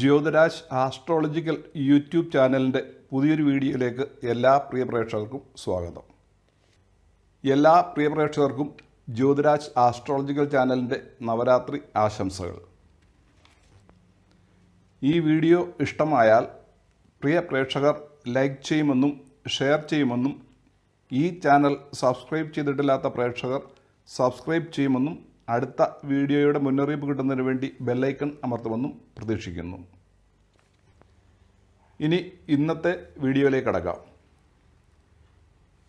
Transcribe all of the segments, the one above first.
Jyothiraj astrological YouTube ചാനലിന്റെ പുതിയൊരു വീഡിയോയിലേക്ക് എല്ലാ പ്രിയ പ്രേക്ഷകർക്കും സ്വാഗതം. എല്ലാ പ്രിയ പ്രേക്ഷകർക്കും ജ്യോതിരാജ് ആസ്ട്രോളജിക്കൽ ചാനലിന്റെ നവരാത്രി ആശംസകൾ. ഈ വീഡിയോ ഇഷ്ടമായാൽ പ്രിയ പ്രേക്ഷകർ ലൈക്ക് ചെയ്യുമെന്നും ഷെയർ ചെയ്യുമെന്നും ഈ ചാനൽ സബ്സ്ക്രൈബ് ചെയ്തിട്ടില്ലാത്ത പ്രേക്ഷകർ സബ്സ്ക്രൈബ് ചെയ്യുമെന്നും അടുത്ത വീഡിയോയുടെ മുന്നറിയിപ്പ് കിട്ടുന്നതിന് വേണ്ടി ബെല്ലൈക്കൺ അമർത്തുമെന്നും പ്രതീക്ഷിക്കുന്നു. ഇനി ഇന്നത്തെ വീഡിയോയിലേക്ക് അടക്കാം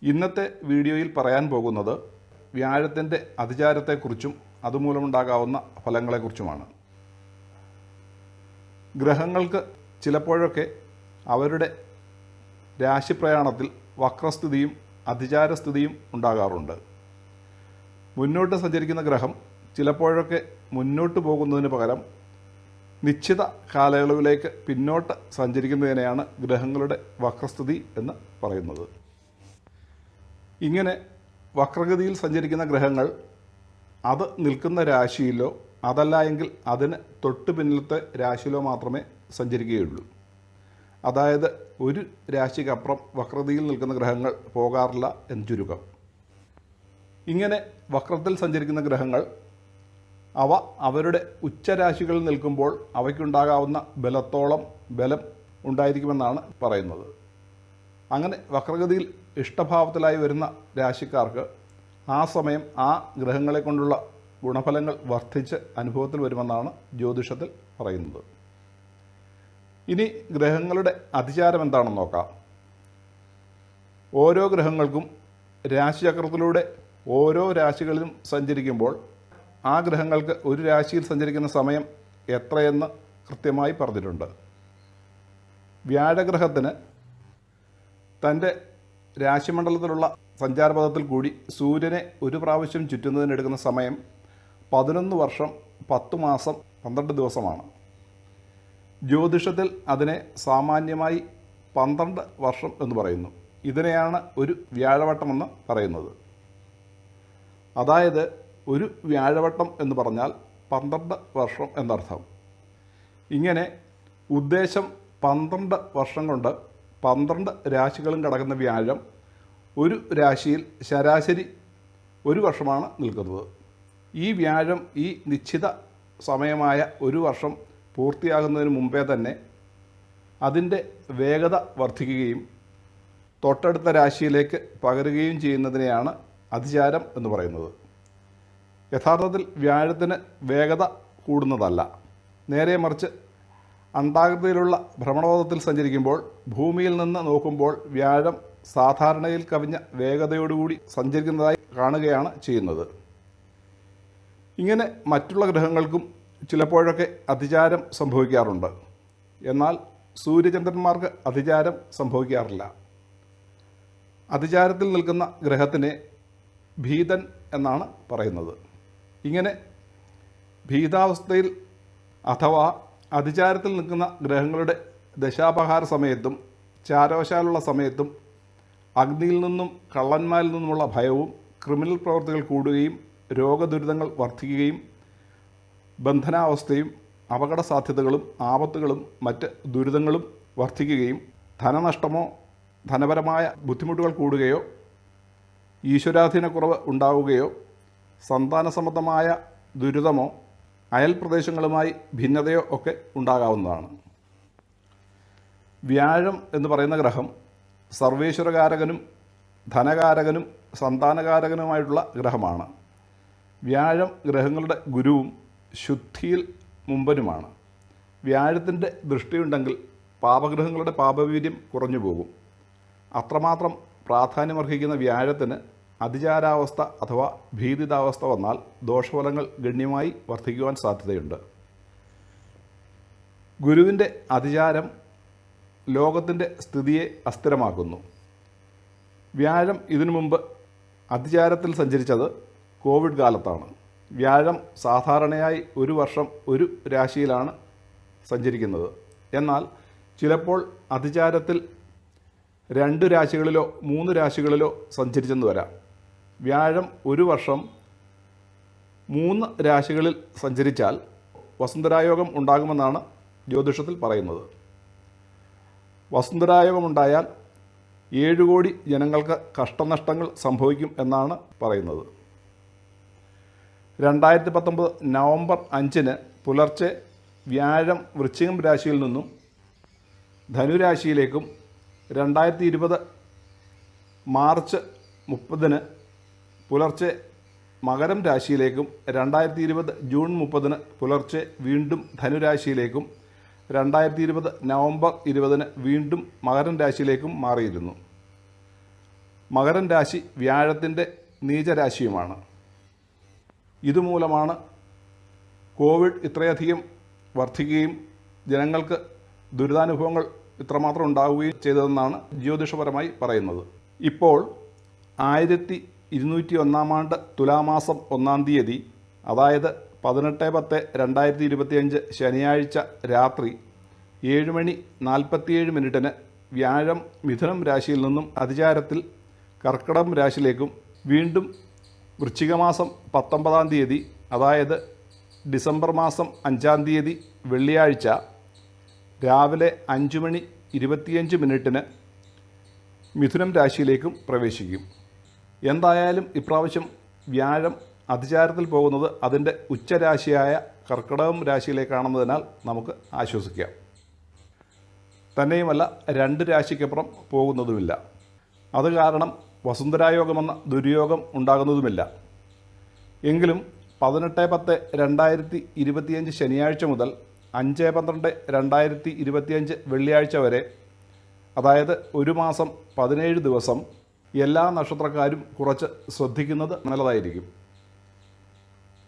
ഇന്നത്തെ വീഡിയോയിൽ പറയാൻ പോകുന്നത് വ്യാഴത്തിന്റെ അതിചാരത്തെക്കുറിച്ചും അതുമൂലമുണ്ടാകാവുന്ന ഫലങ്ങളെക്കുറിച്ചുമാണ്. ഗ്രഹങ്ങൾക്ക് ചിലപ്പോഴൊക്കെ അവരുടെ രാശിപ്രയാണത്തിൽ വക്രസ്ഥിതിയും അതിചാരസ്ഥിതിയും ഉണ്ടാകാറുണ്ട്. മുന്നോട്ട് സഞ്ചരിക്കുന്ന ഗ്രഹം ചിലപ്പോഴൊക്കെ മുന്നോട്ട് പോകുന്നതിന് പകരം നിശ്ചിത കാലയളവിലേക്ക് പിന്നോട്ട് സഞ്ചരിക്കുന്നതിനെയാണ് ഗ്രഹങ്ങളുടെ വക്രസ്ഥിതി എന്ന് പറയുന്നത്. ഇങ്ങനെ വക്രഗതിയിൽ സഞ്ചരിക്കുന്ന ഗ്രഹങ്ങൾ അത് നിൽക്കുന്ന രാശിയിലോ അതല്ല എങ്കിൽ അതിന് തൊട്ട് പിന്നിലത്തെ രാശിയിലോ മാത്രമേ സഞ്ചരിക്കുകയുള്ളൂ. അതായത് ഒരു രാശിക്കപ്പുറം വക്രതയിൽ നിൽക്കുന്ന ഗ്രഹങ്ങൾ പോകാറില്ല എന്ന് ചുരുക്കം. ഇങ്ങനെ വക്രത്തിൽ സഞ്ചരിക്കുന്ന ഗ്രഹങ്ങൾ അവ അവരുടെ ഉച്ചരാശികളിൽ നിൽക്കുമ്പോൾ അവയ്ക്കുണ്ടാകാവുന്ന ബലത്തോളം ബലം ഉണ്ടായിരിക്കുമെന്നാണ് പറയുന്നത്. അങ്ങനെ വക്രഗതിയിൽ ഇഷ്ടഭാവത്തിലായി വരുന്ന രാശിക്കാർക്ക് ആ സമയം ആ ഗ്രഹങ്ങളെ കൊണ്ടുള്ള ഗുണഫലങ്ങൾ വർദ്ധിച്ച് അനുഭവത്തിൽ വരുമെന്നാണ് ജ്യോതിഷത്തിൽ പറയുന്നത്. ഇനി ഗ്രഹങ്ങളുടെ അതിചാരം എന്താണെന്ന് നോക്കാം. ഓരോ ഗ്രഹങ്ങൾക്കും രാശിചക്രത്തിലൂടെ ഓരോ രാശികളിലും സഞ്ചരിക്കുമ്പോൾ ആ ഗ്രഹങ്ങൾക്ക് ഒരു രാശിയിൽ സഞ്ചരിക്കുന്ന സമയം എത്രയെന്ന് കൃത്യമായി പറഞ്ഞിട്ടുണ്ട്. വ്യാഴഗ്രഹത്തിന് തന്റെ രാശിമണ്ഡലത്തിലുള്ള സഞ്ചാരപഥത്തിൽ കൂടി സൂര്യനെ ഒരു പ്രാവശ്യം ചുറ്റുന്നതിനെടുക്കുന്ന സമയം പതിനൊന്ന് വർഷം പത്ത് മാസം പന്ത്രണ്ട് ദിവസമാണ്. ജ്യോതിഷത്തിൽ അതിനെ സാമാന്യമായി പന്ത്രണ്ട് വർഷം എന്ന് പറയുന്നു. ഇതിനെയാണ് ഒരു വ്യാഴവട്ടമെന്ന് പറയുന്നത്. അതായത് ഒരു വ്യാഴവട്ടം എന്ന് പറഞ്ഞാൽ പന്ത്രണ്ട് വർഷം എന്നർത്ഥം. ഇങ്ങനെ ഉദ്ദേശം പന്ത്രണ്ട് വർഷം കൊണ്ട് പന്ത്രണ്ട് രാശികളും കടക്കുന്ന വ്യാഴം ഒരു രാശിയിൽ ശരാശരി ഒരു വർഷമാണ് നിൽക്കുന്നത്. ഈ വ്യാഴം ഈ നിശ്ചിത സമയമായ ഒരു വർഷം പൂർത്തിയാകുന്നതിന് മുമ്പേ തന്നെ അതിന്റെ വേഗത വർദ്ധിക്കുകയും തൊട്ടടുത്ത രാശിയിലേക്ക് പകരുകയും ചെയ്യുന്നതിനെയാണ് അതിചാരം എന്ന് പറയുന്നത്. യഥാർത്ഥത്തിൽ വ്യാഴത്തിന് വേഗത കൂടുന്നതല്ല. നേരെ മറിച്ച് അന്താകൃതിയിലുള്ള ഭ്രമണപഥത്തിൽ സഞ്ചരിക്കുമ്പോൾ ഭൂമിയിൽ നിന്ന് നോക്കുമ്പോൾ വ്യാഴം സാധാരണയിൽ കവിഞ്ഞ വേഗതയോടുകൂടി സഞ്ചരിക്കുന്നതായി കാണുകയാണ് ചെയ്യുന്നത്. ഇങ്ങനെ മറ്റുള്ള ഗ്രഹങ്ങൾക്കും ചിലപ്പോഴൊക്കെ അതിചാരം സംഭവിക്കാറുണ്ട്. എന്നാൽ സൂര്യചന്ദ്രന്മാർക്ക് അതിചാരം സംഭവിക്കാറില്ല. അതിചാരത്തിൽ നിൽക്കുന്ന ഗ്രഹത്തിനെ ഭീതൻ എന്നാണ് പറയുന്നത്. ഇങ്ങനെ ഭീതാവസ്ഥയിൽ അഥവാ അതിചാരത്തിൽ നിൽക്കുന്ന ഗ്രഹങ്ങളുടെ ദശാപഹാര സമയത്തും ചാരവശാലുള്ള സമയത്തും അഗ്നിയിൽ നിന്നും കള്ളന്മാരിൽ നിന്നുമുള്ള ഭയവും ക്രിമിനൽ പ്രവർത്തികൾ കൂടുകയും രോഗദുരിതങ്ങൾ വർദ്ധിക്കുകയും ബന്ധനാവസ്ഥയും അപകട സാധ്യതകളും ആപത്തുകളും മറ്റ് ദുരിതങ്ങളും വർദ്ധിക്കുകയും ധനനഷ്ടമോ ധനപരമായ ബുദ്ധിമുട്ടുകൾ കൂടുകയോ ഈശ്വരാധീനക്കുറവ് ഉണ്ടാവുകയോ സന്താന സംബന്ധമായ ദുരിതമോ അയൽ പ്രദേശങ്ങളുമായി ഭിന്നതയോ ഒക്കെ ഉണ്ടാകാവുന്നതാണ്. വ്യാഴം എന്ന് പറയുന്ന ഗ്രഹം സർവേശ്വരകാരകനും ധനകാരകനും സന്താനകാരകനുമായിട്ടുള്ള ഗ്രഹമാണ്. വ്യാഴം ഗ്രഹങ്ങളുടെ ഗുരുവും ശുദ്ധിയിൽ മുമ്പനുമാണ്. വ്യാഴത്തിന്റെ ദൃഷ്ടിയുണ്ടെങ്കിൽ പാപഗ്രഹങ്ങളുടെ പാപവീര്യം കുറഞ്ഞു പോകും അത്രമാത്രം പ്രാധാന്യമർഹിക്കുന്ന വ്യാഴത്തിന് അതിചാരാവസ്ഥ അഥവാ ഭീതിതാവസ്ഥ വന്നാൽ ദോഷഫലങ്ങൾ ഗണ്യമായി വർദ്ധിക്കുവാൻ സാധ്യതയുണ്ട്. ഗുരുവിന്റെ അതിചാരം ലോകത്തിന്റെ സ്ഥിതിയെ അസ്ഥിരമാക്കുന്നു. വ്യാഴം ഇതിനു മുമ്പ് അതിചാരത്തിൽ സഞ്ചരിച്ചത് കോവിഡ് കാലത്താണ്. വ്യാഴം സാധാരണയായി ഒരു വർഷം ഒരു രാശിയിലാണ് സഞ്ചരിക്കുന്നത്. എന്നാൽ ചിലപ്പോൾ അതിചാരത്തിൽ രണ്ട് രാശികളിലോ മൂന്ന് രാശികളിലോ സഞ്ചരിച്ചെന്ന് വരാം. വ്യാഴം ഒരു വർഷം മൂന്ന് രാശികളിൽ സഞ്ചരിച്ചാൽ വസുന്ധരായോഗം ഉണ്ടാകുമെന്നാണ് ജ്യോതിഷത്തിൽ പറയുന്നത്. വസുന്ധരായോഗമുണ്ടായാൽ ഏഴ് കോടി ജനങ്ങൾക്ക് കഷ്ടനഷ്ടങ്ങൾ സംഭവിക്കും എന്നാണ് പറയുന്നത്. രണ്ടായിരത്തി പത്തൊമ്പത് നവംബർ അഞ്ചിന് പുലർച്ചെ വ്യാഴം വൃശ്ചികം രാശിയിൽ നിന്നും ധനുരാശിയിലേക്കും രണ്ടായിരത്തി ഇരുപത് മാർച്ച് മുപ്പതിന് പുലർച്ചെ മകരം രാശിയിലേക്കും രണ്ടായിരത്തി ഇരുപത് ജൂൺ മുപ്പതിന് പുലർച്ചെ വീണ്ടും ധനുരാശിയിലേക്കും രണ്ടായിരത്തി ഇരുപത് നവംബർ ഇരുപതിന് വീണ്ടും മകരം രാശിയിലേക്കും മാറിയിരുന്നു. മകരം രാശി വ്യാഴത്തിന്റെ നീചരാശിയുമാണ്. ഇതുമൂലമാണ് കോവിഡ് ഇത്രയധികം വർദ്ധിക്കുകയും ജനങ്ങൾക്ക് ദുരിതാനുഭവങ്ങൾ ഇത്രമാത്രം ഉണ്ടാവുകയും ചെയ്തതെന്നാണ് ജ്യോതിഷപരമായി പറയുന്നത്. ഇപ്പോൾ ആയിരത്തി ഇരുന്നൂറ്റി ഒന്നാം ആണ്ട് തുലാമാസം ഒന്നാം തീയതി അതായത് പതിനെട്ട് പത്ത് രണ്ടായിരത്തി ഇരുപത്തിയഞ്ച് ശനിയാഴ്ച രാത്രി ഏഴ് മണി നാൽപ്പത്തിയേഴ് മിനിറ്റിന് വ്യാഴം മിഥുനം രാശിയിൽ നിന്നും അതിചാരത്തിൽ കർക്കിടം രാശിയിലേക്കും വീണ്ടും വൃശ്ചികമാസം പത്തൊമ്പതാം തീയതി അതായത് ഡിസംബർ മാസം അഞ്ചാം തീയതി വെള്ളിയാഴ്ച രാവിലെ അഞ്ച് മണി ഇരുപത്തിയഞ്ച് മിനിറ്റിന് മിഥുനം രാശിയിലേക്കും പ്രവേശിക്കും. എന്തായാലും ഇപ്രാവശ്യം വ്യാഴം അതിചാരത്തിൽ പോകുന്നത് അതിന്റെ ഉച്ചരാശിയായ കർക്കിടകം രാശിയിലേക്കാണെന്നതിനാൽ നമുക്ക് ആശ്വസിക്കാം. തന്നെയുമല്ല രണ്ട് രാശിക്കപ്പുറം പോകുന്നതുമില്ല. അത് കാരണം വസുന്ധരായോഗമെന്ന ദുര്യോഗം ഉണ്ടാകുന്നതുമില്ല. എങ്കിലും പതിനെട്ട് പത്ത് രണ്ടായിരത്തി ഇരുപത്തിയഞ്ച് ശനിയാഴ്ച മുതൽ അഞ്ച് പന്ത്രണ്ട് രണ്ടായിരത്തി ഇരുപത്തിയഞ്ച് വെള്ളിയാഴ്ച വരെ അതായത് ഒരു മാസം പതിനേഴ് ദിവസം എല്ലാ നക്ഷത്രക്കാരും കുറച്ച് ശ്രദ്ധിക്കുന്നത് നല്ലതായിരിക്കും.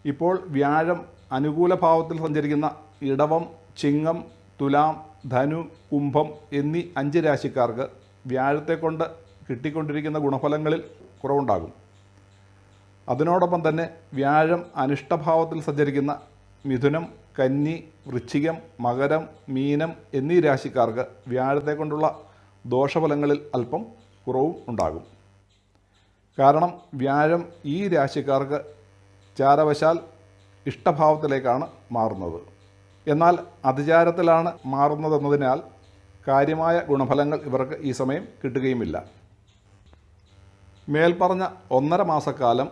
ഇപ്പോൾ വ്യാഴം അനുകൂല ഭാവത്തിൽ സഞ്ചരിക്കുന്ന ഇടവം ചിങ്ങം തുലാം ധനു കുംഭം എന്നീ അഞ്ച് രാശിക്കാർക്ക് വ്യാഴത്തെ കൊണ്ട് കിട്ടിക്കൊണ്ടിരിക്കുന്ന ഗുണഫലങ്ങളിൽ കുറവുണ്ടാകും. അതിനോടൊപ്പം തന്നെ വ്യാഴം അനിഷ്ടഭാവത്തിൽ സഞ്ചരിക്കുന്ന മിഥുനം കന്നി വൃശ്ചികം മകരം മീനം എന്നീ രാശിക്കാർക്ക് വ്യാഴത്തെ കൊണ്ടുള്ള ദോഷഫലങ്ങളിൽ അല്പം കുറവും ഉണ്ടാകും. കാരണം വ്യാഴം ഈ രാശിക്കാർക്ക് ചാരവശാൽ ഇഷ്ടഭാവത്തിലേക്കാണ് മാറുന്നത്. എന്നാൽ അതിചാരത്തിലാണ് മാറുന്നതെന്നതിനാൽ കാര്യമായ ഗുണഫലങ്ങൾ ഇവർക്ക് ഈ സമയം കിട്ടുകയുമില്ല. മേൽപ്പറഞ്ഞ ഒന്നര മാസക്കാലം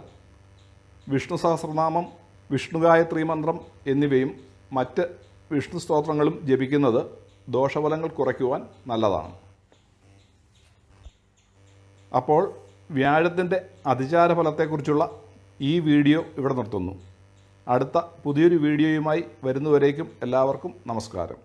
വിഷ്ണു സഹസ്രനാമം വിഷ്ണു ഗായത്രി മന്ത്രം എന്നിവയും മറ്റ് വിഷ്ണു സ്തോത്രങ്ങളും ജപിക്കുന്നത് ദോഷഫലങ്ങൾ കുറയ്ക്കുവാൻ നല്ലതാണ്. അപ്പോൾ വ്യാഴത്തിന്റെ അതിചാര ഫലത്തെക്കുറിച്ചുള്ള ഈ വീഡിയോ ഇവിടെ നിർത്തുന്നു. അടുത്ത പുതിയൊരു വീഡിയോയുമായി വരുന്നവരേക്കും എല്ലാവർക്കും നമസ്കാരം.